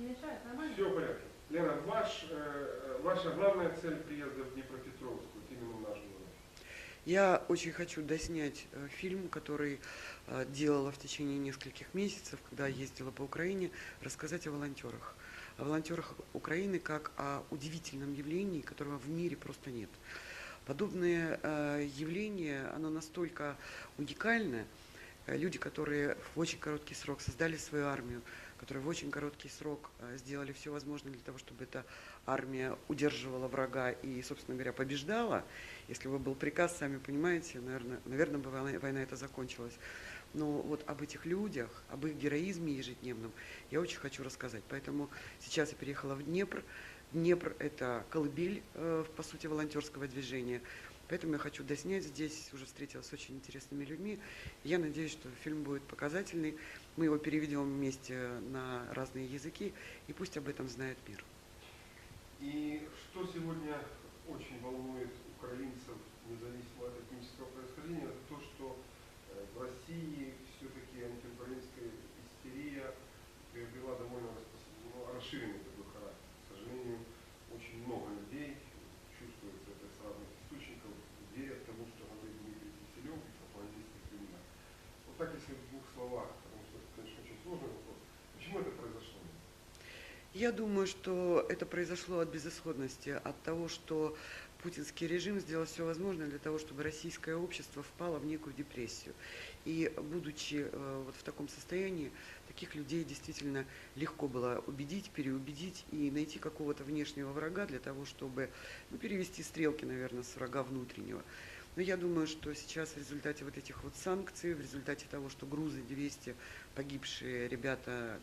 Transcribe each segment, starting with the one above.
Не мешает, нормально? Все в порядке. Лена, ваш, э, ваша главная цель приезда в Днепропетровск, вот именно в наш город? Я очень хочу доснять э, фильм, который э, делала в течение нескольких месяцев, когда ездила по Украине, рассказать о волонтерах. О волонтерах Украины как о удивительном явлении, которого в мире просто нет. Подобное э, явление, оно настолько уникальное, Э, люди, которые в очень короткий срок создали свою армию, которые в очень короткий срок э, сделали все возможное для того, чтобы эта армия удерживала врага и, собственно говоря, побеждала. Если бы был приказ, сами понимаете, наверное, наверное бы война, война эта закончилась. Но вот об этих людях, об их героизме ежедневном я очень хочу рассказать. Поэтому сейчас я переехала в Днепр. Днепр – это колыбель, э, по сути, волонтерского движения. Поэтому я хочу доснять здесь, уже встретилась с очень интересными людьми. Я надеюсь, что фильм будет показательный. Мы его переведем вместе на разные языки, и пусть об этом знает мир. И что сегодня очень волнует украинцев, независимо от этнического происхождения, то, что словах, потому что это, конечно, очень сложный вопрос. Почему это произошло? Я думаю, что это произошло от безысходности, от того, что путинский режим сделал все возможное для того, чтобы российское общество впало в некую депрессию. И будучи э, вот в таком состоянии, таких людей действительно легко было убедить, переубедить и найти какого-то внешнего врага для того, чтобы ну, перевести стрелки, наверное, с врага внутреннего. Но я думаю, что сейчас в результате вот этих вот санкций, в результате того, что грузы 200 погибшие ребята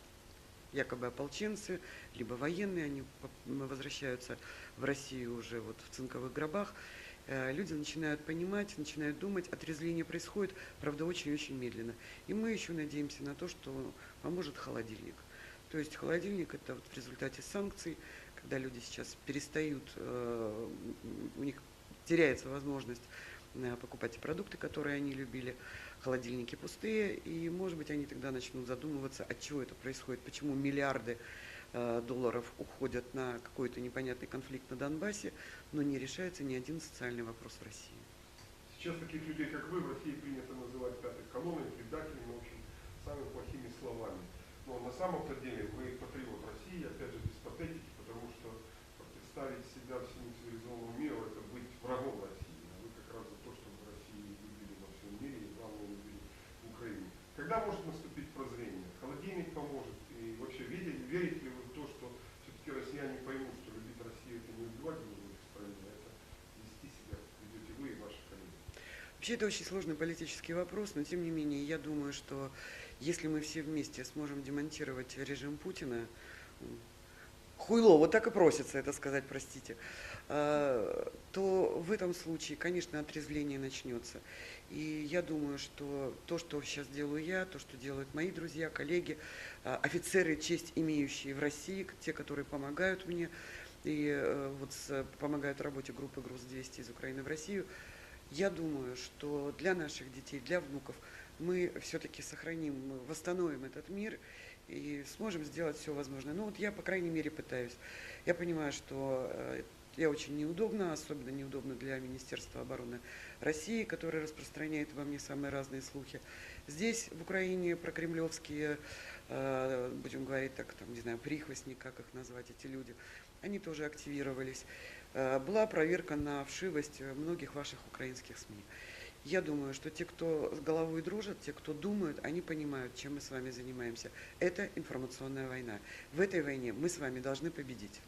якобы ополченцы, либо военные, они возвращаются в Россию уже вот в цинковых гробах. Э, Люди начинают понимать, начинают думать, отрезвление происходит, правда, очень-очень медленно. И мы еще надеемся на то, что поможет холодильник. То есть холодильник это вот в результате санкций, когда люди сейчас перестают, э, у них теряется возможность покупать те продукты, которые они любили, холодильники пустые, и, может быть, они тогда начнут задумываться, от чего это происходит, почему миллиарды э, долларов уходят на какой-то непонятный конфликт на Донбассе, но не решается ни один социальный вопрос в России. Сейчас таких людей, как вы, в России принято называть пятой колонной, предателями, в общем, самыми плохими словами. Но на самом-то деле вы патриот России, опять же, без патетики, потому что представить себя всему цивилизованному миру, это быть врагом России. А вы как раз за то, чтобы Россию любили во всем мире и, главное, любили Украину. Когда может наступить прозрение? Холодильник поможет? И вообще, верите, верите ли вы в то, что все-таки россияне поймут, что любить Россию это не убивать друг друга в стране, а это вести себя, ведете вы и ваши коллеги? Вообще это очень сложный политический вопрос, но тем не менее я думаю, что если мы все вместе сможем демонтировать режим Путина, хуйло, вот так и просится это сказать, простите, э, то в этом случае, конечно, отрезвление начнется. И я думаю, что то, что сейчас делаю я, то, что делают мои друзья, коллеги, э, офицеры, честь имеющие в России, те, которые помогают мне, и э, вот помогают работе группы «Груз-200» из Украины в Россию, я думаю, что для наших детей, для внуков мы все-таки сохраним, восстановим этот мир и сможем сделать все возможное. Ну вот я, по крайней мере, пытаюсь. Я понимаю, что э, я очень неудобно, особенно неудобно для Министерства обороны России, которое распространяет во мне самые разные слухи. Здесь, в Украине, прокремлевские, э, будем говорить так, там, не знаю, прихвостни, как их назвать, эти люди, они тоже активировались. Э, Была проверка на вшивость многих ваших украинских СМИ. Я думаю, что те, кто с головой дружат, те, кто думают, они понимают, чем мы с вами занимаемся. Это информационная война. В этой войне мы с вами должны победить.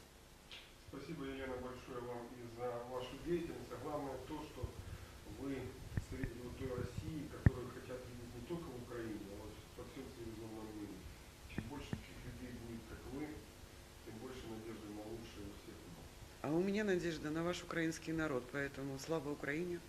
Спасибо, Елена, большое вам и за вашу деятельность. А главное то, что вы представители вот той России, которую хотят видеть не только в Украине, а вот во всем цивилизованном мире. Чем больше таких людей будет, как вы, тем больше надежды на лучшее у всех. А у меня надежда на ваш украинский народ, поэтому слава Украине!